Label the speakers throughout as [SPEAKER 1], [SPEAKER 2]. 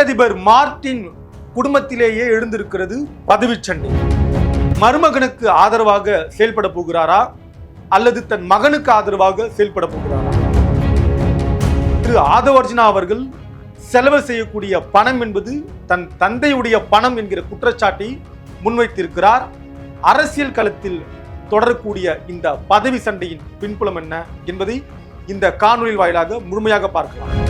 [SPEAKER 1] தொழிலதிபர் மார்ட்டின் குடும்பத்திலேயே எழுந்திருக்கிறது பதவி சண்டை. மருமகனுக்கு ஆதரவாக செயல்பட போகிறாரா? அல்லது தன் மகனுக்கு ஆதரவாக செயல்பட போகிறாரா? திரு ஆதவர்ஜுனா அவர்கள் செலவு செய்யக்கூடிய பணம் என்பது தன் தந்தையுடைய பணம் என்கிற குற்றச்சாட்டை முன்வைத்திருக்கிறார். அரசியல் களத்தில் தொடரக்கூடிய இந்த பதவி சண்டையின் பின்புலம் என்ன என்பதை இந்த காணொலி வாயிலாக முழுமையாக பார்க்கலாம்.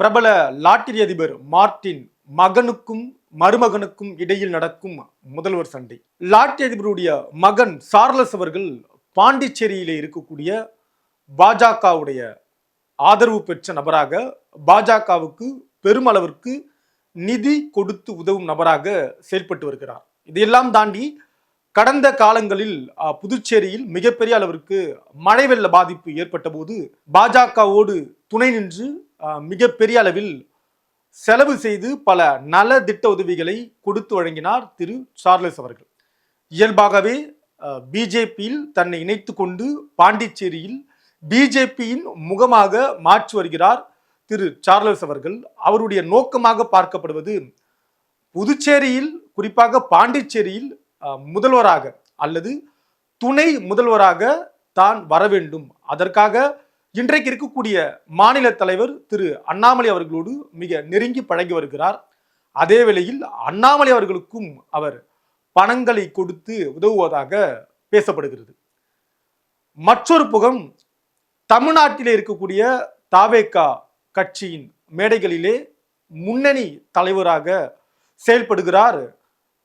[SPEAKER 1] பிரபல லாட்டரி அதிபர் மார்ட்டின் மகனுக்கும் மருமகனுக்கும் இடையில் நடக்கும் முதல்வர் சண்டை. லாட்டரி அதிபருடைய மகன் சார்லஸ் அவர்கள் பாண்டிச்சேரியிலே இருக்கக்கூடிய பாஜகவுடைய ஆதரவு பெற்ற நபராக பாஜகவுக்கு பெருமளவிற்கு நிதி கொடுத்து உதவும் நபராக செயல்பட்டு வருகிறார். இதையெல்லாம் தாண்டி கடந்த காலங்களில் புதுச்சேரியில் மிகப்பெரிய அளவிற்கு மழை வெள்ள பாதிப்பு ஏற்பட்ட போது பாஜகவோடு துணை நின்று மிகப்பெரிய அளவில் செலவு செய்து பல நல திட்ட உதவிகளை கொடுத்து வழங்கினார் திரு சார்லஸ் அவர்கள். இயல்பாகவே பிஜேபியில் தன்னை இணைத்து கொண்டு பாண்டிச்சேரியில் பிஜேபியின் முகமாக மாற்றி வருகிறார் திரு சார்லஸ் அவர்கள். அவருடைய நோக்கமாக பார்க்கப்படுவது புதுச்சேரியில் குறிப்பாக பாண்டிச்சேரியில் முதல்வராக அல்லது துணை முதல்வராக தான் வர வேண்டும். அதற்காக இன்றைக்கு இருக்கக்கூடிய மாநில தலைவர் திரு அண்ணாமலை அவர்களோடு மிக நெருங்கி பழகி வருகிறார். அதே வேளையில் அண்ணாமலை அவர்களுக்கும் அவர் பணங்களை கொடுத்து உதவுவதாக பேசப்படுகிறது. மற்றொரு புகம் தமிழ்நாட்டிலே இருக்கக்கூடிய தாவேகா கட்சியின் மேடைகளிலே முன்னணி தலைவராக செயல்படுகிறார்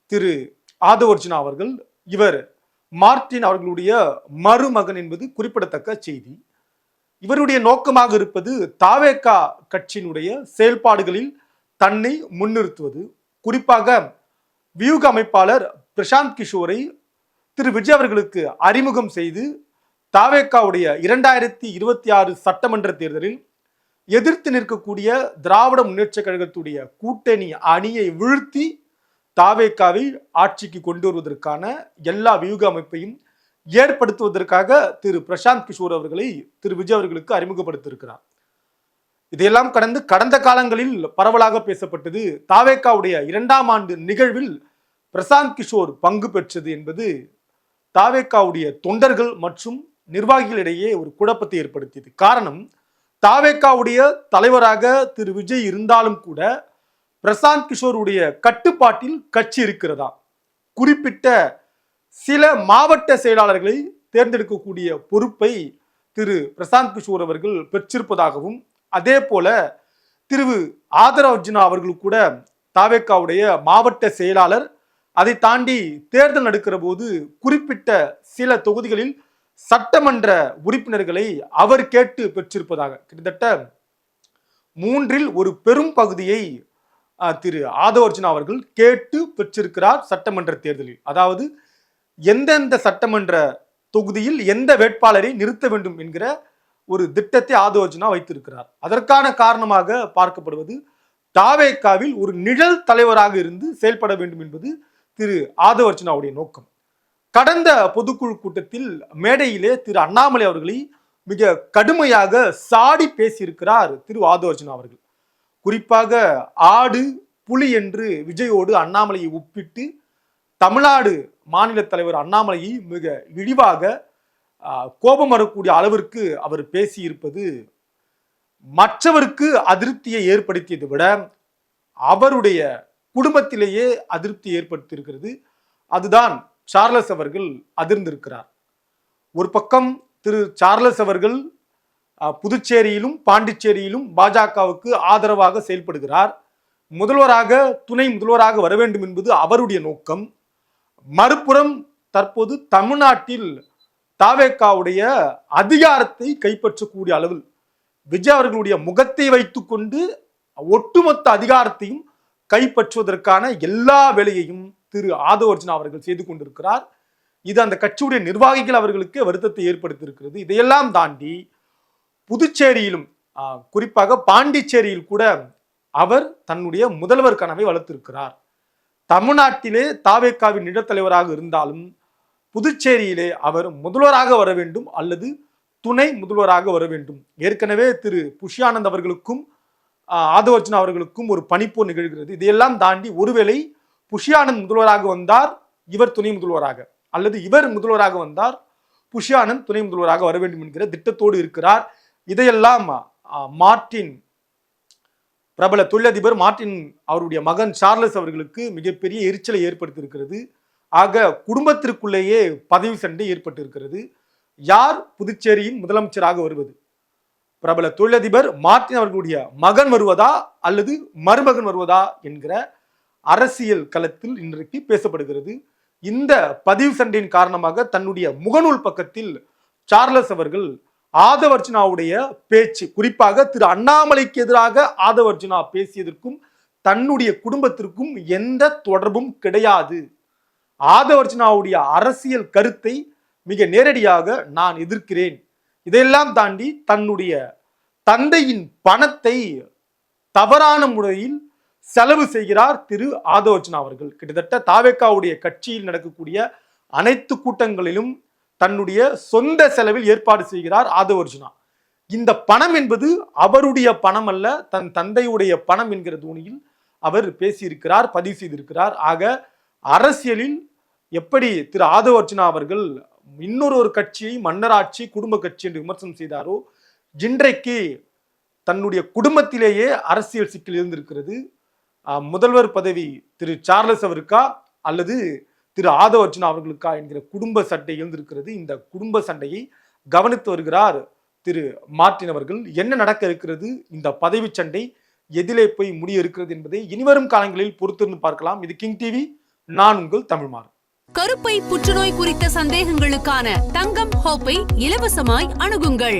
[SPEAKER 1] திரு ஆதவர்ஜுனா அவர்கள். இவர் மார்டின் அவர்களுடைய மருமகன் என்பது குறிப்பிடத்தக்க செய்தி. இவருடைய நோக்கமாக இருப்பது தாவேக்கா கட்சியினுடைய செயல்பாடுகளில் தன்னை முன்னிறுத்துவது. குறிப்பாக வியூக அமைப்பாளர் பிரசாந்த் கிஷோரை திரு. விஜய் அவர்களுக்கு அறிமுகம் செய்து தாவேக்காவுடைய இரண்டாயிரத்தி இருபத்தி ஆறு சட்டமன்ற தேர்தலில் எதிர்த்து நிற்கக்கூடிய திராவிட முன்னேற்ற கழகத்துடைய கூட்டணி அணியை வீழ்த்தி தாவேக்காவை ஆட்சிக்கு கொண்டு வருவதற்கான எல்லா வியூக அமைப்பையும் ஏற்படுத்துவதற்காக திரு பிரசாந்த் கிஷோர் அவர்களை திரு விஜய் அவர்களுக்கு அறிமுகப்படுத்தியிருக்கிறார். இதையெல்லாம் கடந்து கடந்த காலங்களில் பரவலாக பேசப்பட்டது தாவேக்காவுடைய இரண்டாம் ஆண்டு நிகழ்வில் பிரசாந்த் கிஷோர் பங்கு பெற்றது என்பது தாவேக்காவுடைய தொண்டர்கள் மற்றும் நிர்வாகிகளிடையே ஒரு குழப்பத்தை ஏற்படுத்தியது. காரணம் தாவேக்காவுடைய தலைவராக திரு விஜய் இருந்தாலும் கூட பிரசாந்த் கிஷோருடைய கட்டுப்பாட்டில் கட்சி இருக்கிறதா குறிப்பிட்ட சில மாவட்ட செயலாளர்களை தேர்ந்தெடுக்கக்கூடிய பொறுப்பை திரு பிரசாந்த் கிஷோர் அவர்கள் பெற்றிருப்பதாகவும் அதே போல திரு ஆதர அர்ஜுனா அவர்கள் கூட தாவேக்காவுடைய மாவட்ட செயலாளர். அதை தாண்டி தேர்தல் நடக்கிற போது குறிப்பிட்ட சில தொகுதிகளில் சட்டமன்ற உறுப்பினர்களை அவர் கேட்டு பெற்றிருப்பதாக கிட்டத்தட்ட மூன்றில் ஒரு பெரும் பகுதியை திரு ஆதவர்ஜுனா அவர்கள் கேட்டு பெற்றிருக்கிறார் சட்டமன்ற தேர்தலில். அதாவது எந்தெந்த சட்டமன்ற தொகுதியில் எந்த வேட்பாளரை நிறுத்த வேண்டும் என்கிற ஒரு திட்டத்தை ஆதோஜனா வைத்திருக்கிறார். அதற்கான காரணமாக பார்க்கப்படுவது தாவேக்காவில் ஒரு நிழல் தலைவராக இருந்து செயல்பட வேண்டும் என்பது திரு ஆதவர்ஜுனாவுடைய நோக்கம். கடந்த பொதுக்குழு கூட்டத்தில் மேடையிலே திரு அண்ணாமலை அவர்களை மிக கடுமையாக சாடி பேசியிருக்கிறார் திரு ஆதவர்ஜுனா அவர்கள். குறிப்பாக ஆடு புலி என்று விஜயோடு அண்ணாமலையை ஒப்பிட்டு தமிழ்நாடு மாநில தலைவர் அண்ணாமலையை மிக இழிவாக கோபம் வரக்கூடிய அளவிற்கு அவர் பேசியிருப்பது மற்றவருக்கு அதிருப்தியை ஏற்படுத்தியதை விட அவருடைய குடும்பத்திலேயே அதிருப்தி ஏற்படுத்தியிருக்கிறது. அதுதான் சார்லஸ் அவர்கள் அதிர்ந்திருக்கிறார். ஒரு பக்கம் திரு சார்லஸ் அவர்கள் புதுச்சேரியிலும் பாண்டிச்சேரியிலும் பாஜகவுக்கு ஆதரவாக செயல்படுகிறார். முதல்வராக துணை முதல்வராக வர வேண்டும் என்பது அவருடைய நோக்கம். மறுபுறம் தற்போது தமிழ்நாட்டில் தாவேக்காவுடைய அதிகாரத்தை கைப்பற்றக்கூடிய அளவில் விஜய் அவர்களுடைய முகத்தை வைத்துக்கொண்டு ஒட்டுமொத்த அதிகாரத்தையும் கைப்பற்றுவதற்கான எல்லா வேலையையும் திரு ஆதவர்ஜுனா அவர்கள் செய்து கொண்டிருக்கிறார். இது அந்த கட்சியுடைய நிர்வாகிகள் அவர்களுக்கு வருத்தத்தை ஏற்படுத்தியிருக்கிறது. இதையெல்லாம் தாண்டி புதுச்சேரியிலும் குறிப்பாக பாண்டிச்சேரியில் கூட அவர் தன்னுடைய முதல்வர் கனவை வளர்த்திருக்கிறார். தமிழ்நாட்டிலே தாவேக்காவின் இடத்தலைவராக இருந்தாலும் புதுச்சேரியிலே அவர் முதல்வராக வர வேண்டும் அல்லது துணை முதல்வராக வர வேண்டும். ஏற்கனவே திரு புஷ்யானந்த் அவர்களுக்கும் ஆதவர்ஜன் அவர்களுக்கும் ஒரு பணிப்போர் நிகழ்கிறது. இதையெல்லாம் தாண்டி ஒருவேளை புஷ்யானந்த் முதல்வராக வந்தார் இவர் துணை முதல்வராக. அல்லது இவர் முதல்வராக வந்தார் புஷியானந்த் துணை முதல்வராக வர வேண்டும் என்கிற திட்டத்தோடு இருக்கிறார். இதையெல்லாம் மார்டின் மார்ட்டின் பிரபல தொழிலதிபர் மார்ட்டின் அவருடைய மகன் சார்லஸ் அவர்களுக்கு மிகப்பெரிய எரிச்சலை ஏற்படுத்தியிருக்கிறது. ஆக குடும்பத்திற்குள்ளேயே பதவி சண்டை ஏற்பட்டிருக்கிறது. யார் புதுச்சேரியின் முதலமைச்சராக வருவது? பிரபல தொழிலதிபர் மார்ட்டின் அவர்களுடைய மகன் வருவதா அல்லது மருமகன் வருவதா என்கிற அரசியல் களத்தில் இன்றைக்கு பேசப்படுகிறது. இந்த பதிவு சண்டையின் காரணமாக தன்னுடைய முகநூல் பக்கத்தில் சார்லஸ் அவர்கள் ஆதவர்ஜினாவுடைய பேச்சு. குறிப்பாக திரு அண்ணாமலைக்கு எதிராக ஆதவர்ஜுனா பேசியதற்கும் தன்னுடைய குடும்பத்திற்கும் எந்த தொடர்பும் கிடையாது. ஆதவர்ஜுனாவுடைய அரசியல் கருத்தை மிக நேரடியாக நான் எதிர்க்கிறேன். இதையெல்லாம் தாண்டி தன்னுடைய தந்தையின் பணத்தை தவறான முறையில் செலவு செய்கிறார் திரு ஆதவர்ஜுனா அவர்கள். கிட்டத்தட்ட தாவேக்காவுடைய கட்சியில் நடக்கக்கூடிய அனைத்து கூட்டங்களிலும் தன்னுடைய சொந்த செலவில் ஏற்பாடு செய்கிறார் ஆதவர்ஜுனா. இந்த பணம் என்பது அவருடைய பணம் அல்ல தன் தந்தையுடைய பணம் என்கிற தோனியில் அவர் பேசியிருக்கிறார் பதிவு செய்திருக்கிறார். ஆக அரசியலில் எப்படி திரு ஆதவர்ஜுனா அவர்கள் இன்னொரு ஒரு கட்சியை மன்னராட்சி குடும்ப கட்சி என்று விமர்சனம் செய்தாரோ இன்றைக்கு தன்னுடைய குடும்பத்திலேயே அரசியல் சிக்கல் இருந்திருக்கிறது முதல்வர் பதவி திரு சார்லஸ் அவருக்கா அல்லது திரு ஆதவர்ஜுனா அவர்களுக்கா என்கிற குடும்ப சண்டை எழுந்திருக்கிறது. இந்த குடும்ப சண்டையை கவனித்து வருகிறார் திரு மார்ட்டின் அவர்கள். என்ன நடக்க இருக்கிறது? இந்த பதவி சண்டை எதிலே போய் முடிய இருக்கிறது என்பதை இனிவரும் காலங்களில் பொறுத்திருந்து பார்க்கலாம். இது கிங் டிவி நான் உங்கள் தமிழ்மாறன்
[SPEAKER 2] கருப்பை புற்றுநோய் குறித்த சந்தேகங்களுக்கான தங்கம் ஹோப்பை இலவசமாய் அணுகுங்கள்.